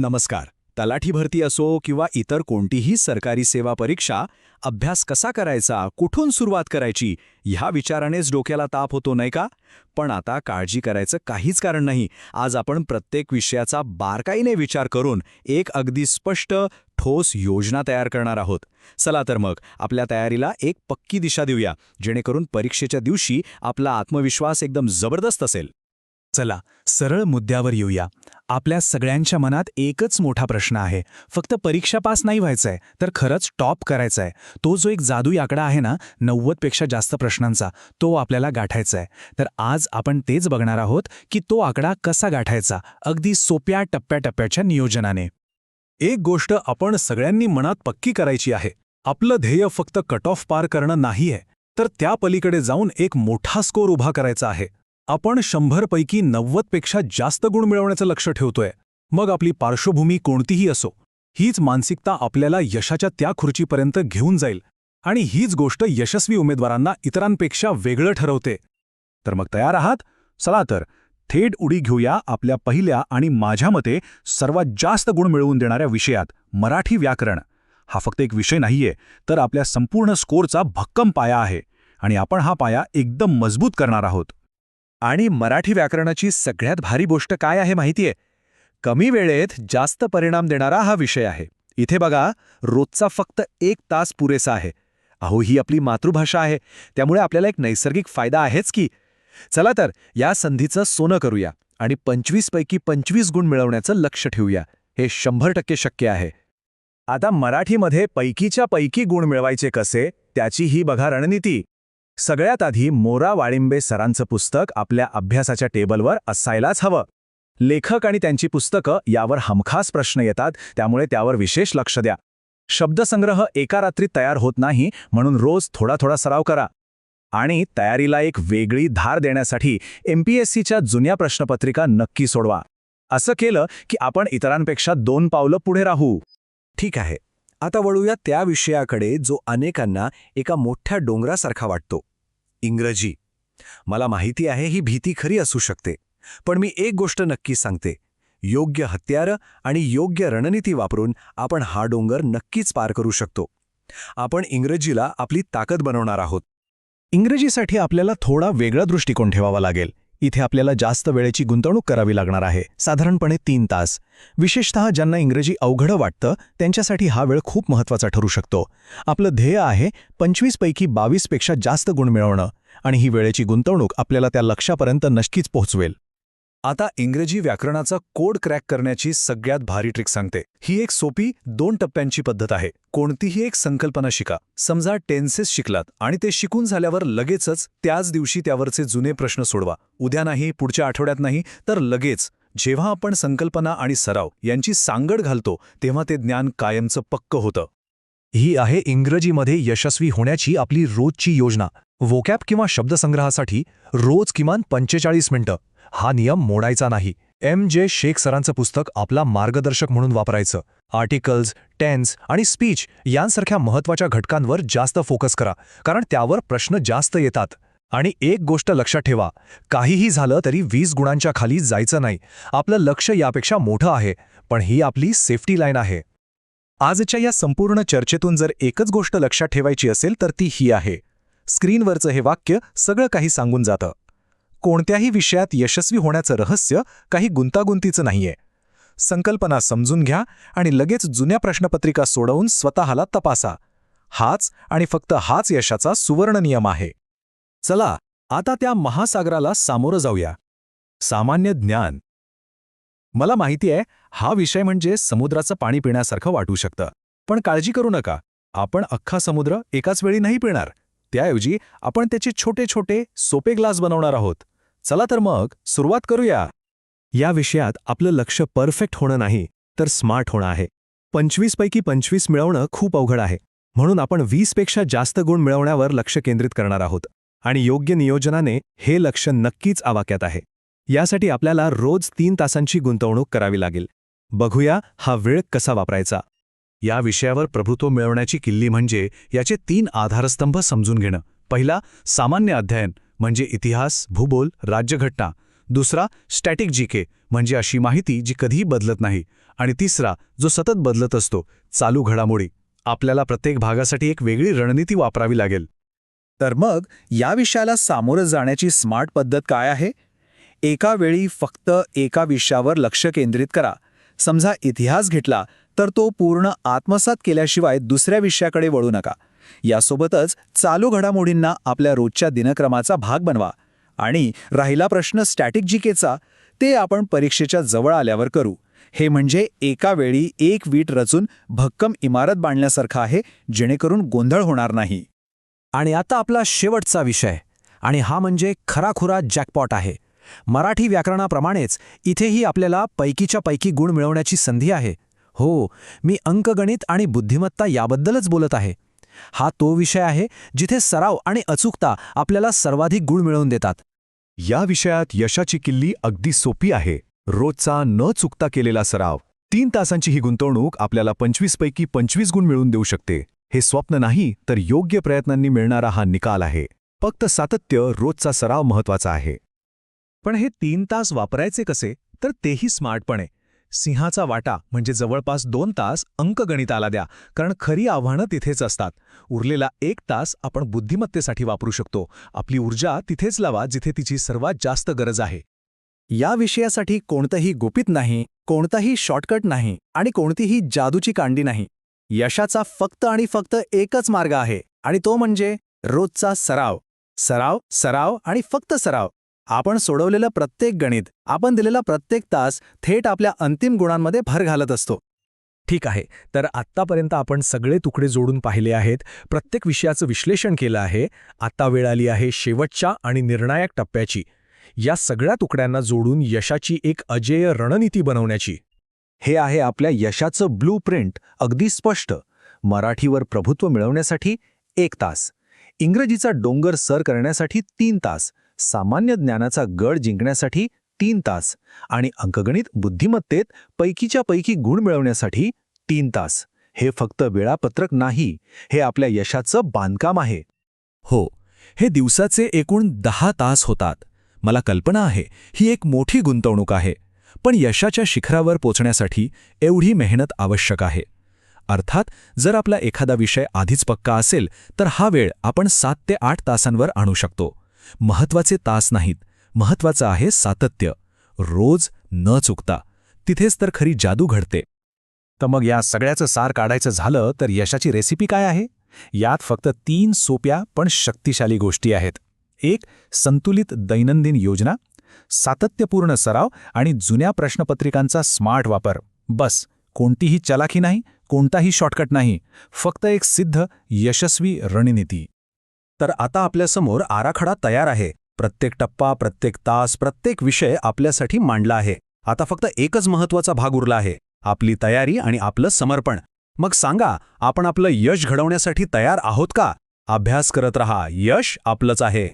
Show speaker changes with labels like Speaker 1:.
Speaker 1: नमस्कार. तलाठी भरती असो किंवा इतर कोणतीही सरकारी सेवा परीक्षा अभ्यास कसा करायचा कुठून सुरुवात करायची ह्या विचारानेच डोक्याला ताप होतो नाही का? पण आता काळजी करायचं काहीच कारण नाही. आज आपण प्रत्येक विषयाचा बारकाईने विचार करून एक अगदी स्पष्ट ठोस योजना तयार करणार आहोत. चला तर मग आपल्या तयारीला एक पक्की दिशा देऊया जेणेकरून परीक्षेच्या दिवशी आपला आत्मविश्वास एकदम जबरदस्त असेल.
Speaker 2: चला सरळ मुद्द्यावर येऊया. आपल्या सगळ्यांच्या मनात एकच मोठा प्रश्न आहे. फक्त परीक्षा पास नाही व्हायचंय तर खरंच टॉप करायचाय. तो जो एक जादुई आकडा आहे ना नव्वदपेक्षा जास्त प्रश्नांचा तो आपल्याला गाठायचा आहे तर आज आपण तेच बघणार आहोत की तो आकडा कसा गाठायचा अगदी सोप्या टप्प्याटप्प्याच्या नियोजनाने.
Speaker 3: एक गोष्ट आपण सगळ्यांनी मनात पक्की करायची आहे. आपलं ध्येय फक्त कट ऑफ पार करणं नाहीये तर त्या पलीकडे जाऊन एक मोठा स्कोर उभा करायचा आहे. आपण शंभरपैकी नव्वदपेक्षा जास्त गुण मिळवण्याचं लक्ष ठेवतोय. मग आपली पार्श्वभूमी कोणतीही असो हीच मानसिकता आपल्याला यशाच्या त्या खुर्चीपर्यंत घेऊन जाईल आणि हीच गोष्ट यशस्वी उमेदवारांना इतरांपेक्षा वेगळं ठरवते. तर मग तयार आहात? चला तर थेट उडी घेऊया आपल्या पहिल्या आणि माझ्या मते सर्वात जास्त गुण मिळवून देणाऱ्या विषयात मराठी व्याकरण. हा फक्त एक विषय नाहीये तर आपल्या संपूर्ण स्कोरचा भक्कम पाया आहे आणि आपण हा पाया एकदम मजबूत करणार आहोत.
Speaker 1: आणि मराठी व्याकरणाची सगळ्यात भारी गोष्ट काय आहे माहितीये? कमी वेळेत जास्त परिणाम देणारा हा विषय आहे. इथे बघा रोजचा फक्त एक तास पुरेसा आहे. अहो ही आपली मातृभाषा आहे. त्यामुळे आपल्याला एक नैसर्गिक फायदा आहेच की. चला तर या संधीचं सोनं करूया आणि पंचवीसपैकी पंचवीस गुण मिळवण्याचं लक्ष ठेवूया. हे शंभर टक्के शक्य आहे.
Speaker 3: आता मराठीमध्ये पैकीच्या पैकी गुण मिळवायचे कसे? त्याची ही बघा रणनीती. सगळ्यात आधी मोरा वाळिंबे सरांचं पुस्तक आपल्या अभ्यासाच्या टेबलवर असायलाच हवं. लेखक आणि त्यांची पुस्तकं यावर हमखास प्रश्न येतात त्यामुळे त्यावर विशेष लक्ष द्या. शब्दसंग्रह एका रात्रीत तयार होत नाही म्हणून रोज थोडा थोडा सराव करा. आणि तयारीला एक वेगळी धार देण्यासाठी एमपीएससीच्या जुन्या प्रश्नपत्रिका नक्की सोडवा. असं केलं की आपण इतरांपेक्षा दोन पावलं पुढे राहू.
Speaker 1: ठीक आहे. आता वळूया त्या विषयाकडे जो अनेकांना एका मोठ्या डोंगरासारखा वाटतो. इंग्रजी. मला माहिती आहे ही भीती खरी असू शकते पण मी एक गोष्ट नक्की सांगते. योग्य हत्यारं आणि योग्य रणनीती वापरून आपण हा डोंगर नक्कीच पार करू शकतो. आपण इंग्रजीला आपली ताकद बनवणार आहोत.
Speaker 3: इंग्रजीसाठी आपल्याला थोडा वेगळा दृष्टिकोन ठेवावा लागेल. इथे आपल्याला जास्त वेळेची गुंतवणूक करावी लागणार आहे. साधारणपणे तीन तास. विशेषतः ज्यांना इंग्रजी अवघड वाटतं त्यांच्यासाठी हा वेळ खूप महत्त्वाचा ठरू शकतो. आपलं ध्येय आहे पंचवीसपैकी बावीसपेक्षा जास्त गुण मिळवणं आणि ही वेळेची गुंतवणूक आपल्याला त्या लक्ष्यापर्यंत नक्कीच पोहोचवेल. आता इंग्रजी व्याकरणाचा कोड क्रॅक करण्याची सगळ्यात भारी ट्रिक सांगते. ही एक सोपी दोन टप्प्यांची पद्धत आहे. कोणतीही एक संकल्पना शिका. समजा टेन्सेस शिकलात आणि ते शिकून झाल्यावर लगेचच त्याच दिवशी त्यावरचे जुने प्रश्न सोडवा. उद्या नाही पुढच्या आठवड्यात नाही तर लगेच. जेव्हा आपण संकल्पना आणि सराव यांची सांगड घालतो तेव्हा ते ज्ञान कायमचं पक्क होतं. ही आहे इंग्रजीमध्ये यशस्वी होण्याची आपली रोजची योजना. वोकॅप किंवा शब्दसंग्रहासाठी रोज किमान पंचेचाळीस मिनिटं. हा नियम मोडायचा नाही. एम जे शेख सरांचं पुस्तक आपला मार्गदर्शक म्हणून वापरायचं. आर्टिकल्स टेन्स आणि स्पीच यांसारख्या महत्त्वाच्या घटकांवर जास्त फोकस करा कारण त्यावर प्रश्न जास्त येतात. आणि एक गोष्ट लक्षात ठेवा काहीही झालं तरी वीस गुणांच्या खाली जायचं नाही. आपलं लक्ष यापेक्षा मोठं आहे पण ही आपली सेफ्टी लाईन आहे. आजच्या या संपूर्ण चर्चेतून जर एकच गोष्ट लक्षात ठेवायची असेल तर ती ही आहे. स्क्रीनवरचं हे वाक्य सगळं काही सांगून जातं. कोणत्याही विषयात यशस्वी होण्याचं रहस्य काही गुंतागुंतीचं नाहीये. संकल्पना समजून घ्या आणि लगेच जुन्या प्रश्नपत्रिका सोडवून स्वतःला तपासा. हाच आणि फक्त हाच यशाचा सुवर्ण नियम आहे. चला आता त्या महासागराला सामोरं जाऊया. सामान्य ज्ञान. मला माहिती आहे हा विषय म्हणजे समुद्राचं पाणी पिण्यासारखं वाटू शकतं. पण काळजी करू नका. आपण अख्खा समुद्र एकाच वेळी नाही पिणार. त्याऐवजी आपण त्याचे छोटे छोटे सोपे ग्लास बनवणार आहोत. चला तर मग सुरुवात करूया. या विषयात आपलं लक्ष परफेक्ट होणं नाही तर स्मार्ट होणं आहे. पंचवीसपैकी पंचवीस मिळवणं खूप अवघड आहे. म्हणून आपण वीसपेक्षा जास्त गुण मिळवण्यावर लक्ष केंद्रित करणार आहोत. आणि योग्य नियोजनाने हे लक्ष नक्कीच आवाक्यात आहे. यासाठी आपल्याला रोज तीन तासांची गुंतवणूक करावी लागेल. बघूया हा वेळ कसा वापरायचा. या विषयावर प्रभुत्व मिळवण्याची किल्ली म्हणजे याचे तीन आधारस्तंभ समजून घेणं. पहिला सामान्य अध्ययन म्हणजे इतिहास भूगोल राज्यघटना. दुसरा स्टॅटिक जीके म्हणजे अशी माहिती जी कधीही बदलत नाही. आणि तिसरा जो सतत बदलत असतो चालू घडामोडी. आपल्याला प्रत्येक भागासाठी एक वेगळी रणनीती वापरावी लागेल.
Speaker 1: तर मग या विषयाला सामोरं जाण्याची स्मार्ट पद्धत काय आहे? एका वेळी फक्त एका विषयावर लक्ष केंद्रित करा. समजा इतिहास घेतला तर तो पूर्ण आत्मसात केल्याशिवाय दुसऱ्या विषयाकडे वळू नका. यासोबतच चालू घडामोडींना आपल्या रोजच्या दिनक्रमाचा भाग बनवा आणि राहिला प्रश्न स्टॅटिक जीकेचा ते आपण परीक्षेच्या जवळ आल्यावर करू. हे म्हणजे एका वेळी एक वीट रचून भक्कम इमारत बांधण्यासारखं आहे जेणेकरून गोंधळ होणार नाही.
Speaker 4: आणि आता आपला शेवटचा विषय आणि हा म्हणजे खराखुरा जॅकपॉट आहे. मराठी व्याकरणाप्रमाणेच इथेही आपल्याला पैकीच्या पैकी गुण मिळवण्याची संधी आहे. हो मी अंकगणित आणि बुद्धिमत्ता याबद्दलच बोलत आहे. हा तो विषय आहे जिथे सराव आणि अचूकता आपल्याला सर्वाधिक गुण मिळवून देतात.
Speaker 3: या विषयात यशाची किल्ली अगदी सोपी आहे. रोजचा न चुकता केलेला सराव तीन तासांची ही गुंतवणूक आपल्याला पंचवीस पैकी पंचवीस गुण मिळवून देऊ शकते. हे स्वप्न नाही तर योग्य प्रयत्नांनी मिळणारा हा निकाल आहे. फक्त सातत्य रोजचा सराव महत्त्वाचा आहे.
Speaker 2: पण हे तीन तास वापरायचे कसे? तर तेही स्मार्टपणे. सिंहाचा वाटा म्हणजे जवळपास दोन तास अंकगणिताला द्या कारण खरी आव्हानं तिथेच असतात. उरलेला एक तास आपण बुद्धिमत्तेसाठी वापरू शकतो. आपली ऊर्जा तिथेच लावा जिथे तिची सर्वात जास्त गरज आहे.
Speaker 1: या विषयासाठी कोणतंही गुपित नाही कोणताही शॉर्टकट नाही आणि कोणतीही जादूची कांडी नाही. यशाचा फक्त आणि फक्त एकच मार्ग आहे आणि तो म्हणजे रोजचा सराव. सराव सराव आणि फक्त सराव. आपण सोडवलेलं प्रत्येक गणित आपण दिलेला प्रत्येक तास थेट आपल्या अंतिम गुणांमध्ये भर घालत असतो.
Speaker 2: ठीक आहे तर आत्तापर्यंत आपण सगळे तुकडे जोडून पाहिले आहेत प्रत्येक विषयाचं विश्लेषण केलं आहे आता वेळ आली आहे शेवटच्या आणि निर्णायक टप्प्याची. या सगळ्या तुकड्यांना जोडून यशाची एक अजेय रणनीती बनवण्याची.
Speaker 3: हे आहे आपल्या यशाचं ब्लू प्रिंट अगदी स्पष्ट. मराठीवर प्रभुत्व मिळवण्यासाठी एक तास. इंग्रजीचा डोंगर सर करण्यासाठी तीन तास. सामान्य ज्ञानाचा गड जिंकण्यासाठी तीन तास आणि अंकगणित बुद्धिमत्तेत पैकीच्या पैकी गुण मिळवण्यासाठी तीन तास. हे फक्त वेळापत्रक नाही हे आपल्या यशाचं बांधकाम आहे.
Speaker 2: हो हे दिवसाचे एकूण दहा तास होतात. मला कल्पना आहे ही एक मोठी गुंतवणूक आहे पण यशाच्या शिखरावर पोचण्यासाठी एवढी मेहनत आवश्यक आहे. अर्थात जर आपला एखादा विषय आधीच पक्का असेल तर हा वेळ आपण सात ते आठ तासांवर आणू शकतो. महत्त्वाचे तास नाहीत. महत्वाचं आहे सातत्य. रोज न चुकता. तिथेच तर खरी जादू घडते.
Speaker 3: तर मग या सगळ्याचं सार काढायचं झालं तर यशाची रेसिपी काय आहे? यात फक्त तीन सोप्या पण शक्तिशाली गोष्टी आहेत. एक संतुलित दैनंदिन योजना. सातत्यपूर्ण सराव आणि जुन्या प्रश्नपत्रिकांचा स्मार्ट वापर. बस कोणतीही चलाखी नाही कोणताही शॉर्टकट नाही. फक्त एक सिद्ध यशस्वी रणनीती.
Speaker 1: तर आता आपल्यासमोर आराखडा तयार आहे. प्रत्येक टप्पा प्रत्येक तास प्रत्येक विषय आपल्यासाठी मांडला आहे. आता फक्त एकच महत्त्वाचा भाग उरला आहे. आपली तयारी आणि आपलं समर्पण. मग सांगा आपण आपलं यश घडवण्यासाठी तयार आहोत का? अभ्यास करत रहा. यश आपलंच आहे.